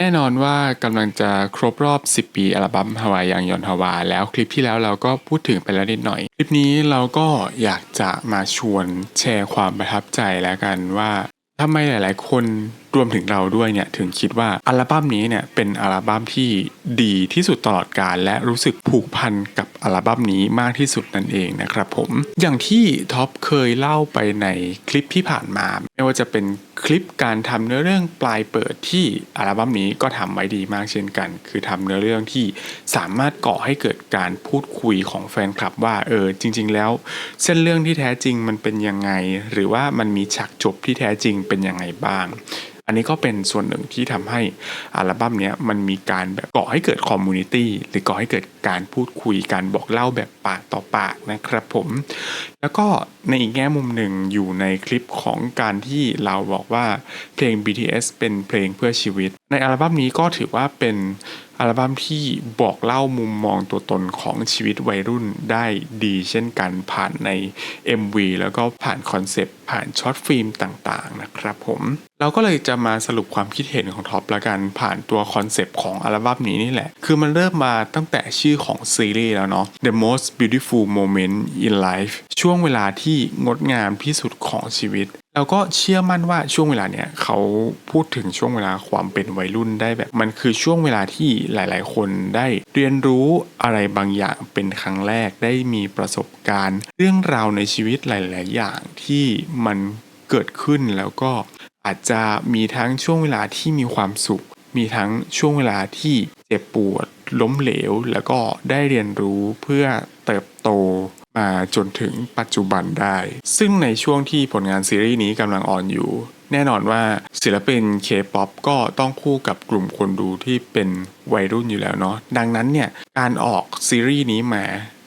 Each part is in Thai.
แน่นอนว่ากำลังจะครบรอบ 10 ปีอัลบั้มฮาวายยังยอนฮาวา แล้วคลิปที่แล้วเราก็พูดถึงไปแล้วนิดหน่อย คลิปนี้เราก็อยากจะมาชวนแชร์ความประทับใจแล้วกันว่าทำไมหลาย ๆ คน รวมถึงเราด้วยเนี่ยถึงคิดว่าอัลบั้มนี้เนี่ยเป็นอัลบั้มที่ดีที่สุดตลอดกาลและรู้สึกผูกพันกับอัลบั้มนี้มากที่สุดนั่นเองนะครับผมอย่างที่ท็อปเคยเล่าไปในคลิปที่ผ่านมา ไม่ว่าจะเป็นคลิปการทำเนื้อเรื่องปลายเปิดที่อัลบั้มนี้ก็ทำไว้ดีมากเช่นกัน คือทำเนื้อเรื่องที่สามารถก่อให้เกิดการพูดคุยของแฟนคลับว่าเออจริง ๆ แล้ว เส้นเรื่องที่แท้จริงมันเป็นยังไง หรือว่ามันมีฉากจบที่แท้จริงเป็นยังไงบ้างอันนี้ก็เป็นส่วนหนึ่งที่ทำให้อัลบั้มนี้มันมีการแบบก่อให้เกิดคอมมูนิตี้หรือก่อให้เกิด การพูดคุยการบอกเล่าแบบปากต่อปากนะครับผม แล้วก็ในอีกแง่มุมหนึ่งอยู่ในคลิปของการที่เราบอกว่าเพลง BTS เป็นเพลงเพื่อชีวิต ในอัลบั้มนี้ก็ถือว่าเป็นอัลบั้มที่บอกเล่ามุมมองตัวตนของชีวิตวัยรุ่นได้ดีเช่นกันผ่านใน MV แล้วก็ผ่านคอนเซปต์ผ่านช็อตฟิล์มต่างๆนะครับผม เราก็เลยจะมาสรุปความคิดเห็นของท็อปละกันผ่านตัวคอนเซปต์ของอัลบั้มนี้นี่แหละ คือมันเริ่มมาตั้งแต่ชื่อของซีรีส์แล้วเนาะ The Most Beautiful Moment in Life ช่วงเวลาที่งดงามที่สุดของชีวิตเราก็เชื่อมั่นว่าช่วงเวลาเนี้ยเขาพูดถึงช่วงเวลาความเป็นวัยรุ่นได้แบบ มันคือช่วงเวลาที่หลาย ๆ คนได้เรียนรู้อะไรบางอย่างเป็นครั้งแรกได้มีประสบการณ์ เรื่องราวในชีวิตหลาย ๆ อย่างที่มันเกิดขึ้นแล้วก็อาจจะมีทั้งช่วงเวลาที่มีความสุข มีทั้งช่วงเวลาที่เจ็บปวด ล้มเหลว แล้วก็ได้เรียนรู้เพื่อเติบโตมาจนถึงปัจจุบันได้ ซึ่งในช่วงที่ผลงานซีรีส์นี้กำลังออนอยู่ แน่นอนว่าศิลปิน K-POP ก็ต้องคู่กับกลุ่มคนดูที่เป็นวัยรุ่นอยู่แล้วเนาะดังนั้นเนี่ยการออกซีรีส์นี้มา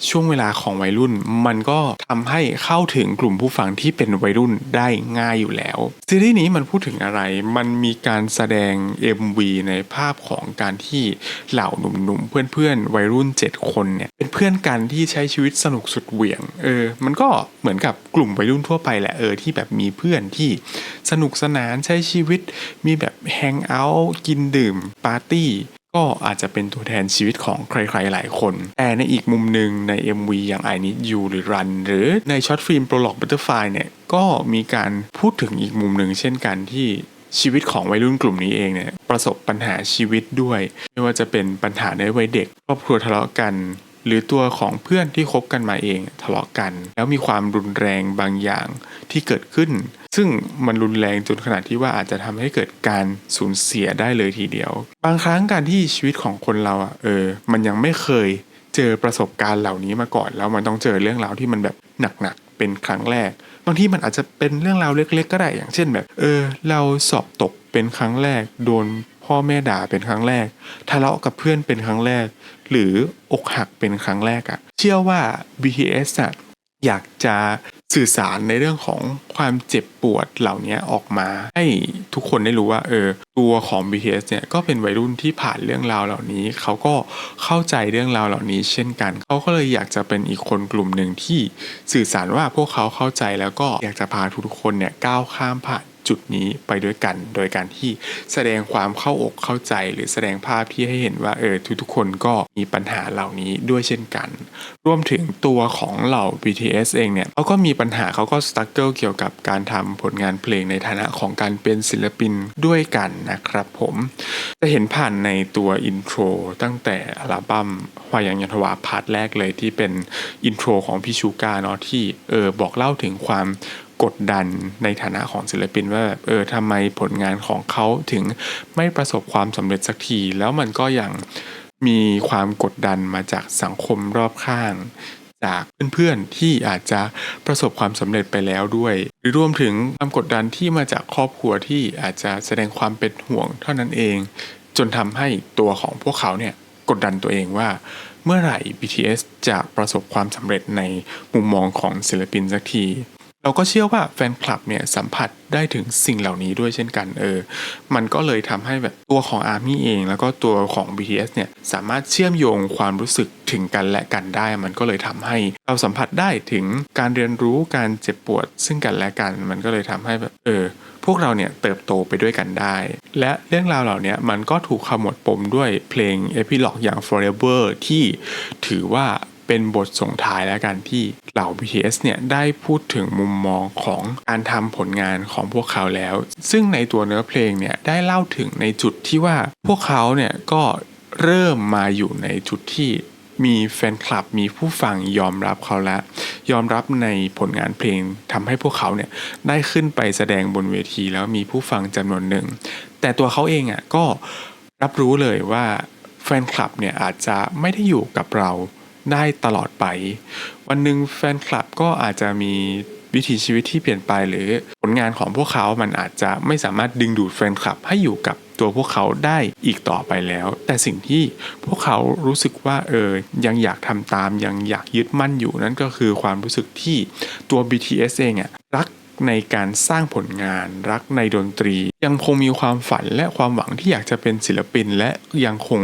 ช่วงเวลาของวัยรุ่น มันก็ทำให้เข้าถึงกลุ่มผู้ฟังที่เป็นวัยรุ่นได้ง่ายอยู่แล้ว ซีรีส์นี้มันพูดถึงอะไร มันมีการแสดง MV ในภาพของการที่เหล่าหนุ่มๆ เพื่อนๆ วัยรุ่น 7 คนเนี่ยเป็นเพื่อนกันที่ใช้ชีวิตสนุกสุดเหวี่ยง เออ มันก็เหมือนกับกลุ่มวัยรุ่นทั่วไปแหละเออที่แบบมีเพื่อนที่สนุกสนานใช้ชีวิต มีแบบแฮงเอาท์กินดื่มปาร์ตี้ก็อาจจะเป็นตัวแทนชีวิตของใครๆหลายคน แต่ในอีกมุมหนึ่งใน MV อย่าง I Need You หรือ Run หรือในช็อตฟิล์ม Prologue Butterfly เนี่ย ก็มีการพูดถึงอีกมุมหนึ่งเช่นกันที่ชีวิตของวัยรุ่นกลุ่มนี้เองเนี่ย ประสบปัญหาชีวิตด้วย ไม่ว่าจะเป็นปัญหาในวัยเด็ก ครอบครัวทะเลาะกัน หรือตัวของเพื่อนที่คบกันมาเองทะเลาะกัน แล้วมีความรุนแรงบางอย่างที่เกิดขึ้น ซึ่งมันรุนแรงจนขนาดที่ว่าอาจจะทำให้เกิดการสูญเสียได้เลยทีเดียว บางครั้งการที่ชีวิตของคนเราอะเออ มันยังไม่เคยเจอประสบการณ์เหล่านี้มาก่อน แล้วมันต้องเจอเรื่องราวที่มันแบบหนักๆเป็นครั้งแรกบางทีมันอาจจะเป็นเรื่องราวเล็ก ๆ ก็ได้อย่างเช่นแบบ เออ เราสอบตกเป็นครั้งแรกโดน พ่อแม่ด่าเป็นครั้งแรก ทะเลาะกับเพื่อนเป็นครั้งแรก หรืออกหักเป็นครั้งแรกอะเชื่อว่า BTS อะอยากจะสื่อสารในเรื่องของความเจ็บปวดเหล่านี้ออกมา ให้ทุกคนได้รู้ว่าเออตัวของ BTS เนี่ยก็เป็นวัยรุ่นที่ผ่านเรื่องราวเหล่านี้ เขาก็เข้าใจเรื่องราวเหล่านี้เช่นกัน เขาก็เลยอยากจะเป็นอีกคนกลุ่มหนึ่งที่สื่อสารว่าพวกเขาเข้าใจแล้วก็อยากจะพาทุกๆคนเนี่ยก้าวข้ามผ่าน จุดนี้ไปด้วยกัน โดยการที่แสดงความเข้าอกเข้าใจ หรือแสดงภาพที่ให้เห็นว่าเออทุกๆคนก็มีปัญหาเหล่านี้ด้วยเช่นกัน รวมถึงตัวของเหล่า BTS เองเนี่ยเขาก็มีปัญหาเขาก็สตั๊กเกิลเกี่ยวกับการทำผลงานเพลงในฐานะของการเป็นศิลปินด้วยกันนะครับผมจะเห็นผ่านในตัวอินโทรตั้งแต่อัลบั้มวายังยันทวาพาร์ทแรกเลยที่เป็นอินโทรของพี่ชูกาเนาะที่เออบอกเล่าถึงความ กดดันในฐานะของศิลปินว่าแบบเออทำไมผลงานของเขาถึงไม่ประสบความสำเร็จสักที แล้วมันก็ยังมีความกดดันมาจากสังคมรอบข้าง จากเพื่อนๆที่อาจจะประสบความสำเร็จไปแล้วด้วย หรือรวมถึงความกดดันที่มาจากครอบครัวที่อาจจะแสดงความเป็นห่วงเท่านั้นเอง จนทำให้ตัวของพวกเขาเนี่ยกดดันตัวเองว่าเมื่อไหร่ BTS จะประสบความสำเร็จในมุมมองของศิลปินสักที เราก็เชื่อว่าแฟนคลับเนี่ยสัมผัสได้ถึงสิ่งเหล่านี้ด้วยเช่นกันเออ มันก็เลยทำให้แบบตัวของอาร์มี่เอง แล้วก็ตัวของ BTS เนี่ยสามารถเชื่อมโยงความรู้สึกถึงกันและกันได้ มันก็เลยทำให้เราสัมผัสได้ถึงการเรียนรู้การเจ็บปวด ซึ่งกันและกัน มันก็เลยทำให้แบบเออ พวกเราเนี่ยเติบโตไปด้วยกันได้ และเรื่องราวเหล่านี้มันก็ถูกขมวดปมด้วยเพลง Epilogue อย่าง Forever ที่ถือว่า เป็นบทส่งท้ายแล้วกันที่เหล่า BTS เนี่ยได้พูดถึงมุมมองของการทำผลงานของพวกเขาแล้ว ซึ่งในตัวเนื้อเพลงเนี่ยได้เล่าถึงในจุดที่ว่าพวกเขาเนี่ยก็เริ่มมาอยู่ในจุดที่มีแฟนคลับมีผู้ฟังยอมรับเขาแล้ว ยอมรับในผลงานเพลงทำให้พวกเขาเนี่ยได้ขึ้นไปแสดงบนเวทีแล้วมีผู้ฟังจำนวนหนึ่ง แต่ตัวเขาเองอะก็รับรู้เลยว่าแฟนคลับเนี่ยอาจจะไม่ได้อยู่กับเรา ได้ตลอดไป วันหนึ่งแฟนคลับก็อาจจะมีวิถีชีวิตที่เปลี่ยนไปหรือผลงานของพวกเขา มันอาจจะไม่สามารถดึงดูดแฟนคลับให้อยู่กับตัวพวกเขาได้อีกต่อไปแล้ว แต่สิ่งที่พวกเขารู้สึกว่าเออยังอยากทำตามยังอยากยึดมั่นอยู่นั่นก็คือความรู้สึกที่ตัว BTS เองอะรัก ในการสร้างผลงานรักในดนตรี ยังคงมีความฝันและความหวังที่อยากจะเป็นศิลปิน และยังคง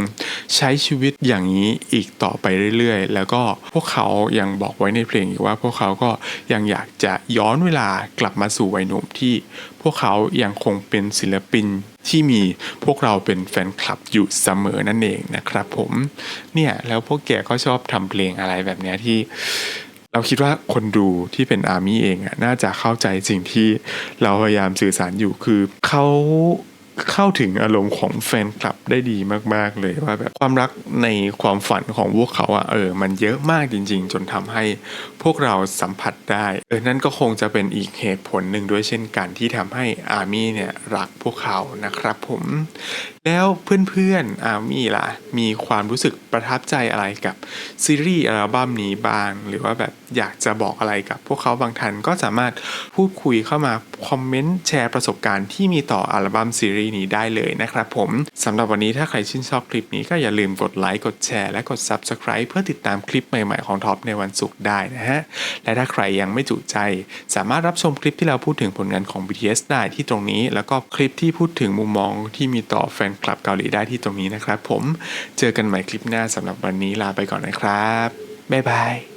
ใช้ชีวิตอย่างนี้อีกต่อไปเรื่อยๆ แล้วก็พวกเขายังบอกไว้ในเพลงอีกว่าพวกเขาก็ยังอยากจะย้อนเวลากลับมาสู่วัยหนุ่มที่ พวกเขายังคงเป็นศิลปินที่มีพวกเราเป็นแฟนคลับอยู่เสมอนั่นเองนะครับผมเนี่ยแล้วพวกแกก็ชอบทำเพลงอะไรแบบนี้ที่ เราคิดว่าคนดูที่เป็นอาร์มี่เองอะน่าจะเข้าใจสิ่งที่เราพยายามสื่อสารอยู่คือเขาเข้าถึงอารมณ์ของแฟนคลับได้ดีมาก ๆ เลยว่าแบบความรักในความฝันของพวกเขาอะเออ มันเยอะมากจริง ๆ จนทำให้พวกเราสัมผัสได้เออนั่นก็คงจะเป็นอีกเหตุผลหนึ่งด้วยเช่นกันที่ทำให้อาร์มี่เนี่ยรักพวกเขานะครับผม แล้วเพื่อนๆอามี่ล่ะ มีความรู้สึกประทับใจอะไรกับซีรีส์อัลบั้มนี้บ้าง หรือว่าแบบอยากจะบอกอะไรกับ พวกเขาบางท่านก็สามารถพูดคุยเข้ามาคอมเมนต์แชร์ประสบการณ์ที่มีต่ออัลบั้มซีรีส์นี้ได้เลยนะครับผมสำหรับวันนี้ถ้าใครชื่นชอบคลิปนี้ก็อย่าลืมกดไลค์กดแชร์และกด Subscribe เพื่อติดตามคลิปใหม่ๆของท็อปในวันศุกร์ได้นะฮะ และถ้าใครยังไม่จุใจ สามารถรับชมคลิปที่เราพูดถึงผลงานของ BTS ได้ที่ตรงนี้ แล้วก็คลิปที่พูดถึงมุมมองที่มีต่อแฟนกลับเกาหลีได้ที่ตรงนี้นะครับ ผมเจอกันใหม่คลิปหน้าสำหรับวันนี้ลาไปก่อนนะครับบ๊ายบาย